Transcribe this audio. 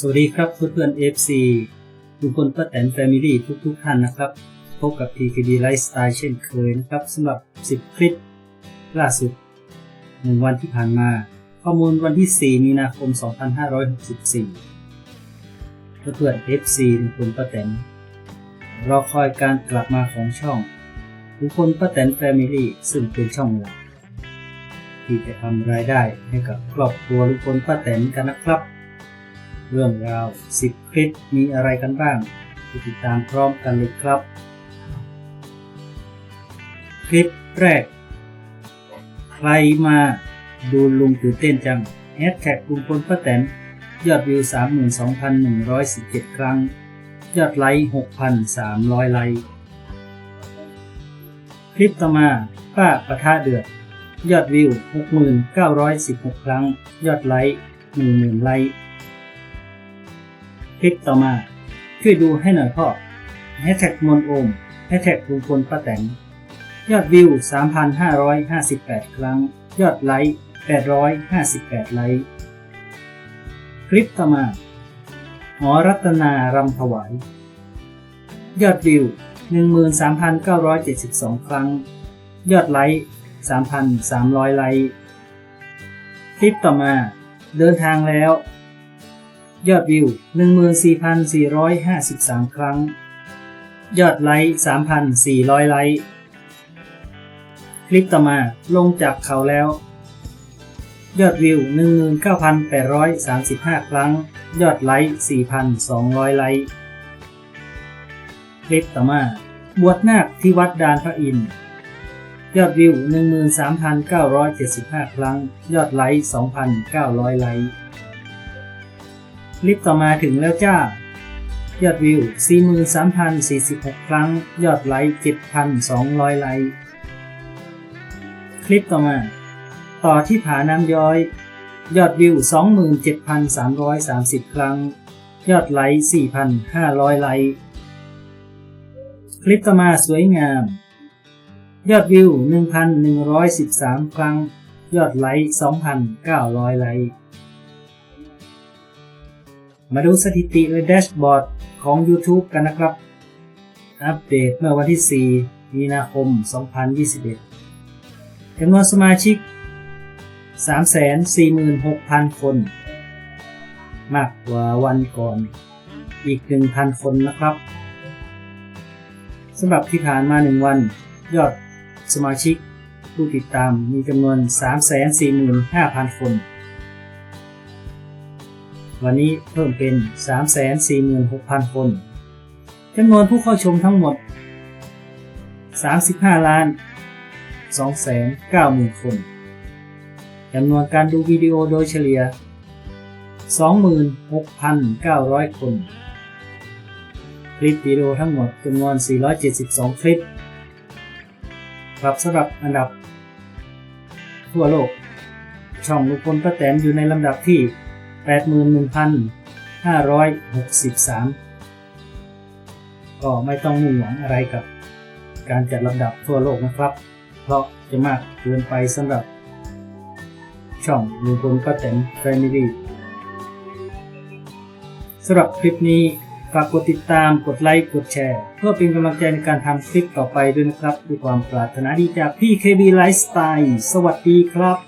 สวัสดีครับเพื่อนเพื่อนๆ FC ทุกคนป้าแตนแฟมิลี่ทุกทุกๆท่านนะครับ พบกับ PKD Lifestyle เช่นเคยนะครับสำหรับ 10 คลิป ล่าสุด1วันที่ผ่านมา ข้อมูลวันที่ 4 มีนาคม 2564 เพื่อนเพื่อนๆ FC ทุกคนป้าแตนรอคอยการกลับมาของช่องทุกคนป้าแตนแฟมิลี่ซึ่งเป็นช่องหลักที่จะทำรายได้ให้กับครอบครัวทุกคนป้าแตนกันนะครับ เรื่องราว10คลิปมีอะไรกันบ้างติดตามพร้อมกันเลยครับ คลิปแรก ใครมาดูลุงตื่นเต้นจังแฮชแท็กลุงพลป้าแตนยอดวิว 32,117 ครั้ง ยอดไลค์ 6,300 ไลค์ คลิปต่อมา ป้าประทะเดือด ยอดวิว 6,916 ครั้ง ยอดไลค์ 10,000 ไลค์ คลิปต่อมาช่วยดูให้หน่อยพ่อแฮชแท็กมนโอมแฮชแท็กลุงพลป้าแตนยอดวิว 3,558 ครั้ง ยอดไลค์ 858 ไลค์ คลิปต่อมาหอรัตนารำถวาย ยอดวิว 13,972 ครั้ง ยอดไลค์ 3,300 ไลค์ คลิปต่อมา เดินทางแล้ว ยอดวิว 14,453 ครั้ง ยอดไลค์ 3,400 ไลค์ คลิปต่อมาลงจากเขาแล้ว ยอดวิว 19,835 ครั้ง ยอดไลค์ 4,200 ไลค์ คลิปต่อมา บวชนาคที่วัดดานพระอินทร์ยอดวิว 13,975 ครั้ง ยอดไลค์ 2,900 ไลค์ คลิปต่อมาถึงแล้วจ้า ยอดวิว 43,046 ครั้ง ยอดไลค์ 7,200 ไลค์ คลิปต่อมา ต่อที่ผาน้ำย้อย ยอดวิว 27,330 ครั้ง ยอดไลค์ 4,500 ไลค์ คลิปต่อมาสวยงาม ยอดวิว 1,113 ครั้ง ยอดไลค์ 2,900 ไลค์ มาดูสถิติและแดชบอร์ดของ YouTube กันนะครับ อัปเดตเมื่อวันที่ 4 มีนาคม 2021จำนวนสมาชิก 346,000 คน มากกว่าวันก่อนอีก 1,000 คนนะครับสำหรับที่ผ่านมา 1 วัน ยอดสมาชิกผู้ติดตามมีจำนวน 345,000 คน วันนี้เพิ่มเป็น 346,000 คนจำนวนผู้เข้าชมทั้งหมด 35 ล้าน 290,000 คนจำนวนการดูวิดีโอโดยเฉลี่ย 26,900 คน คลิปวิดีโอทั้งหมดจำนวน 472 คลิปครับสำหรับอันดับ ทั่วโลก ช่องลุงพลป้าแตนอยู่ในลำดับที่ 81,563 ก็ไม่ต้องมุ่งหวังอะไรกับการจัดลำดับทั่วโลกนะครับ เพราะจะมากเกินไปสำหรับ ช่องลุงพลป้าแตนแฟมิลี่สำหรับคลิปนี้ฝากกดติดตาม กดไลค์ กดแชร์ เพื่อเป็นกำลังใจในการทำคลิปต่อไปด้วยนะครับด้วยความปรารถนาดีจากพี่ KB Lifestyle สวัสดีครับ